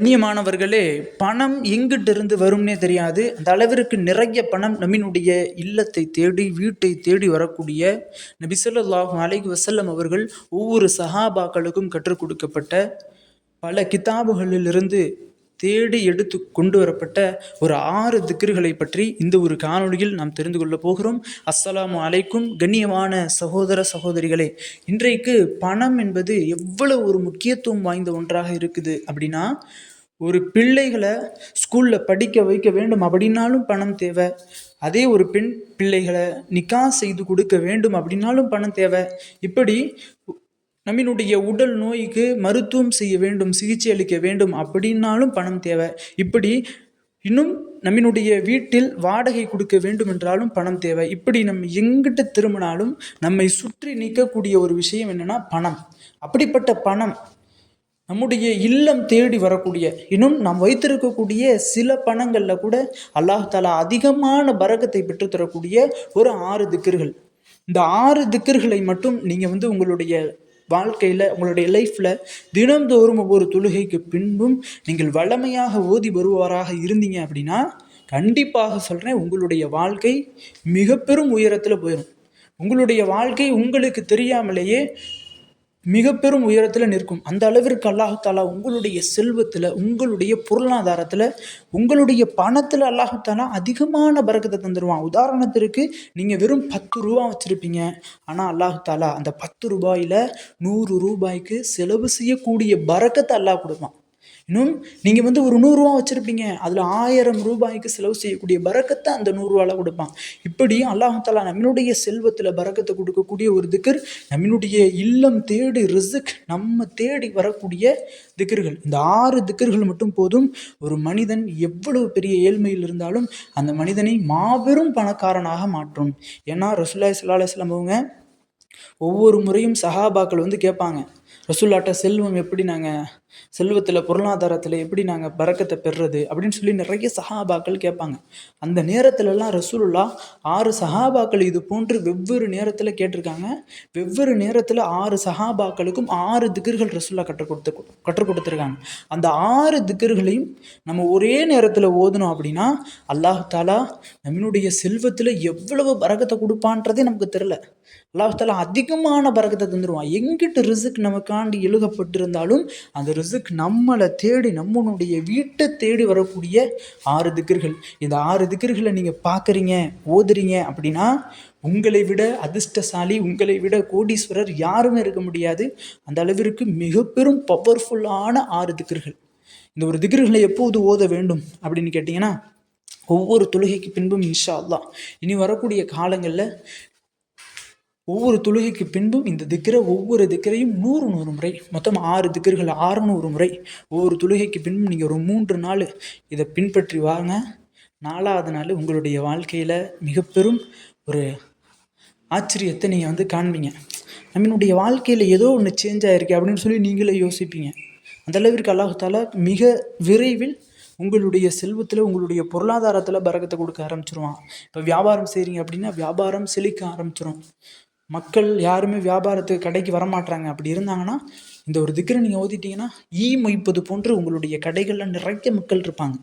கண்ணியமானவர்களே பணம் எங்கிட்டு இருந்து வரும்னே தெரியாது. அந்த அளவிற்கு நிறைய பணம் நம்மினுடைய இல்லத்தை தேடி வீட்டை தேடி வரக்கூடிய நபி அலைகு வசல்லம் அவர்கள் ஒவ்வொரு சஹாபாக்களுக்கும் கற்றுக் கொடுக்கப்பட்ட பல கிதாபுகளிலிருந்து தேடி எடுத்து கொண்டு வரப்பட்ட ஒரு ஆறு திக்ருகளை பற்றி இந்த ஒரு காணொளியில் நாம் தெரிந்து கொள்ளப் போகிறோம். அஸ்ஸலாமு அலைக்கும் கண்ணியமான சகோதர சகோதரிகளே இன்றைக்கு பணம் என்பது எவ்வளவு ஒரு முக்கியத்துவம் வாய்ந்த ஒன்றாக இருக்குது அப்படின்னா ஒரு பிள்ளைகளை ஸ்கூலில் படிக்க வைக்க வேண்டும் அப்படின்னாலும் பணம் தேவை. அதே ஒரு பெண் பிள்ளைகளை நிக்கா செய்து கொடுக்க வேண்டும் அப்படின்னாலும் பணம் தேவை. இப்படி நம்மினுடைய உடல் நோய்க்கு மருத்துவம் செய்ய வேண்டும் சிகிச்சை அளிக்க வேண்டும் அப்படின்னாலும் பணம் தேவை. இப்படி இன்னும் நம்மினுடைய வீட்டில் வாடகை கொடுக்க வேண்டும் என்றாலும் பணம் தேவை. இப்படி நம்ம எங்கிட்ட திரும்பினாலும் நம்மை சுற்றி நிற்கக்கூடிய ஒரு விஷயம் என்னென்னா பணம். அப்படிப்பட்ட பணம் நம்முடைய இல்லம் தேடி வரக்கூடிய இன்னும் நாம் வைத்திருக்கக்கூடிய சில பணங்களில் கூட அல்லாஹாலா அதிகமான பரகத்தை பெற்றுத்தரக்கூடிய ஒரு ஆறு திக்கர்கள் இந்த ஆறு திக்கர்களை மட்டும் நீங்கள் வந்து உங்களுடைய வாழ்க்கையில் உங்களுடைய லைஃப்பில் தினந்தோறும் ஒவ்வொரு தொழுகைக்கு பின்பும் நீங்கள் வளமையாக ஓதி வருவாராக இருந்தீங்க அப்படின்னா கண்டிப்பாக சொல்கிறேன் உங்களுடைய வாழ்க்கை மிக பெரும் உயரத்தில் போயிடும் உங்களுடைய வாழ்க்கை உங்களுக்கு தெரியாமலேயே மிக பெரும் உயரத்தில் நிற்கும். அந்த அளவிற்கு அல்லாஹு தாலா உங்களுடைய செல்வத்தில் உங்களுடைய பொருளாதாரத்தில் உங்களுடைய பணத்தில் அல்லாஹு தாலா அதிகமான பறக்கத்தை தந்துடுவான் உதாரணத்திற்கு நீங்கள் வெறும் பத்து ரூபா வச்சுருப்பீங்க. ஆனால் அல்லாஹு தாலா அந்த பத்து ரூபாயில் நூறு ரூபாய்க்கு செலவு செய்யக்கூடிய பறக்கத்தை அல்லாஹ் கொடுப்பான். இன்னும் நீங்கள் வந்து ஒரு நூறுரூவா வச்சுருப்பீங்க. அதில் ஆயிரம் ரூபாய்க்கு செலவு செய்யக்கூடிய பறக்கத்தை அந்த நூறுரூவால கொடுப்பான். இப்படி அல்லாஹாலா நம்மளுடைய செல்வத்தில் பறக்கத்தை கொடுக்கக்கூடிய ஒரு திக்கர் நம்மளுடைய இல்லம் தேடி ரிசுக் நம்ம தேடி வரக்கூடிய திக்கர்கள் இந்த ஆறு திக்கர்கள் மட்டும் போதும். ஒரு மனிதன் எவ்வளவு பெரிய ஏழ்மையில் இருந்தாலும் அந்த மனிதனை மாபெரும் பணக்காரனாக மாற்றும். ஏன்னா ரசுல்லாய் சல்லா அலுவலாம் அவங்க ஒவ்வொரு முறையும் சஹாபாக்கள் வந்து கேட்பாங்க ரசூல்லாட்ட செல்வம் எப்படி நாங்கள் செல்வத்தில் பொருளாதாரத்தில் எப்படி நாங்கள் பறக்கத்தை பெறுறது அப்படின்னு சொல்லி நிறைய சஹாபாக்கள் கேட்பாங்க. அந்த நேரத்துலலாம் ரசூலுல்லா ஆறு சஹாபாக்கள் இது போன்று வெவ்வேறு நேரத்தில் கேட்டிருக்காங்க. வெவ்வேறு நேரத்தில் ஆறு சஹாபாக்களுக்கும் ஆறு திகர்கள் ரசூல்லா கற்றுக் கொடுத்து கற்றுக் கொடுத்துருக்காங்க. அந்த ஆறு திகர்களையும் நம்ம ஒரே நேரத்தில் ஓதணும் அப்படின்னா அல்லாஹ் தாலா நம்மளுடைய செல்வத்தில் எவ்வளவு பறக்கத்தை கொடுப்பான்றதே நமக்கு தெரில அல்லாஹு தாலா அதிகமான பறக்கத்தை தந்துடுவான் எங்கிட்டு ரிசுக் நமக்காண்டி எழுதப்பட்டிருந்தாலும் அந்த ரிசுக் நம்மளை தேடி நம்மளுடைய வீட்டை தேடி வரக்கூடிய ஆறு திக்கர்கள் இந்த ஆறு திக்கர்களை நீங்கள் பார்க்குறீங்க ஓதுறீங்க அப்படின்னா உங்களை விட அதிர்ஷ்டசாலி உங்களை விட கோடீஸ்வரர் யாருமே இருக்க முடியாது. அந்த அளவிற்கு மிக பெரும் பவர்ஃபுல்லான ஆறு திக்கர்கள் இந்த ஒரு திக்கர்களை எப்போது ஓத வேண்டும் அப்படின்னு கேட்டிங்கன்னா ஒவ்வொரு தொழுகைக்கு பின்பும் இன்ஷா அல்லா இனி வரக்கூடிய காலங்களில் ஒவ்வொரு தொழுகைக்கு பின்பும் இந்த திக்கரை ஒவ்வொரு திக்கரையும் நூறு நூறு முறை மொத்தம் ஆறு திக்கர்கள் ஆறுநூறு முறை. ஒவ்வொரு தொழுகைக்கு பின்பும் நீங்கள் ஒரு மூன்று நாள் இதை பின்பற்றி வாங்க. நாலாவது நாள் உங்களுடைய வாழ்க்கையில் மிக பெரும் ஒரு ஆச்சரியத்தை நீங்கள் வந்து காண்பீங்க. நம்மளுடைய வாழ்க்கையில் ஏதோ ஒன்று சேஞ்ச் ஆகிருக்கு அப்படின்னு சொல்லி நீங்களே யோசிப்பீங்க. அந்த அளவிற்கு அல்லாஹால மிக விரைவில் உங்களுடைய செல்வத்தில் உங்களுடைய பொருளாதாரத்தில் பறக்கத்தை கொடுக்க ஆரம்பிச்சிருவான். இப்போ வியாபாரம் செய்கிறீங்க அப்படின்னா வியாபாரம் செழிக்க ஆரம்பிச்சிரும். மக்கள் யாருமே வியாபாரத்துக்கு கடைக்கு வரமாட்டாங்க அப்படி இருந்தாங்கன்னா இந்த ஒரு திக்கரை நீங்கள் ஓதிட்டீங்கன்னா ஈ மொய்ப்பது போன்று உங்களுடைய கடைகளில் நிறைய மக்கள் இருப்பாங்க.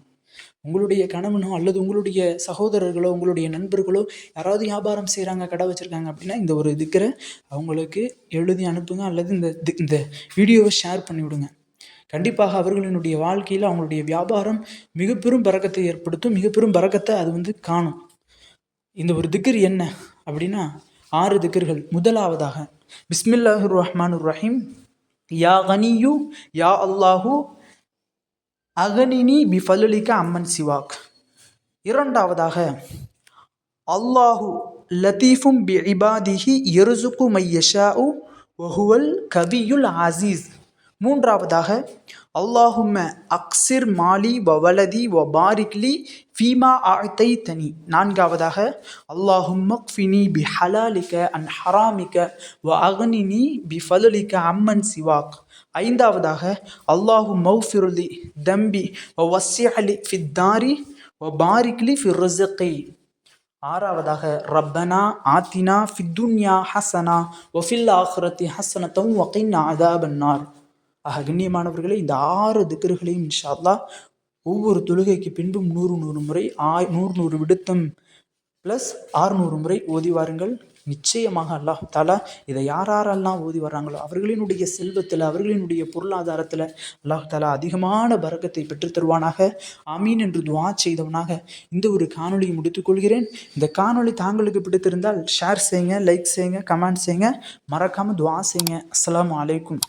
உங்களுடைய கணவனோ அல்லது உங்களுடைய சகோதரர்களோ உங்களுடைய நண்பர்களோ யாராவது வியாபாரம் செய்கிறாங்க கடை வச்சுருக்காங்க அப்படின்னா இந்த ஒரு திக்கரை அவங்களுக்கு எழுதி அனுப்புங்க அல்லது இந்த இந்த வீடியோவை ஷேர் பண்ணி விடுங்க கண்டிப்பாக அவர்களினுடைய வாழ்க்கையில் அவங்களுடைய வியாபாரம் மிக பெரும் பறக்கத்தை ஏற்படுத்தும் மிக பெரும் பறக்கத்தை அது வந்து காணும். இந்த ஒரு திக்கர் என்ன அப்படின்னா ஆறு திக்கர்கள் முதலாவதாக பிஸ்மில்லாஹு ரஹ்மான் ரஹீம் யா கனியு யா அல்லாஹு அகனினி பிஃபலுலிக்க அம்மன் சிவாக். இரண்டாவதாக அல்லாஹு லத்தீஃபும் பி இபாதிஹி எருசுக்கு மையஷா வஹுவல் கவியுல் ஆசீஸ் மூன்றாவதாக அல்லாஹும்ம அக்சிர் மாலி வ வலதி வ பாரிக்லி ஃபீமா ஆழ்த்தை தனி நான்காவதாக அல்லாஹும்ம ஃபினி பி ஹலாலிக்க அன் ஹராமிக்க வ அகனினி பி ஃபலுலிக்க அம்மன் சிவாக் ஐந்தாவதாக அல்லாஹு மௌஃபிருலி தம்பி வ வஸ்யலி ஃபித்தாரி வ பாரிக்லி ஃபி ரிசக்கி ஆறாவதாக ரப்பனா ஆத்தினா ஃபித்துன்யா ஹசனா ஒஃபில் ஆஹ்ரத்தி ஹசனத்தம் வகைன் அதாபன்னார் ஆக கண்ணியமானவர்களே இந்த ஆறு திக்கர்களையும் இன்ஷால்லா ஒவ்வொரு தொழுகைக்கு பின்பும் நூறு நூறு முறை ஆய் நூறு நூறு விடுத்தம் ப்ளஸ் ஆறுநூறு முறை ஓதி வாருங்கள். நிச்சயமாக அல்லாஹ் தாலா இதை யார் யாரெல்லாம் ஓதி வர்றாங்களோ அவர்களினுடைய செல்வத்தில் அவர்களினுடைய பொருளாதாரத்தில் அல்லாஹ் தாலா அதிகமான பறக்கத்தை பெற்றுத்தருவானாக ஆமீன் என்று துவா செய்தவனாக இந்த ஒரு காணொலியை முடித்துக்கொள்கிறேன் இந்த காணொளி தாங்களுக்கு பிடித்திருந்தால் ஷேர் செய்யுங்க லைக் செய்யுங்க கமெண்ட் செய்யுங்க. மறக்காமல் துவா செய்யுங்க. அஸ்லாம் அலைக்கும்.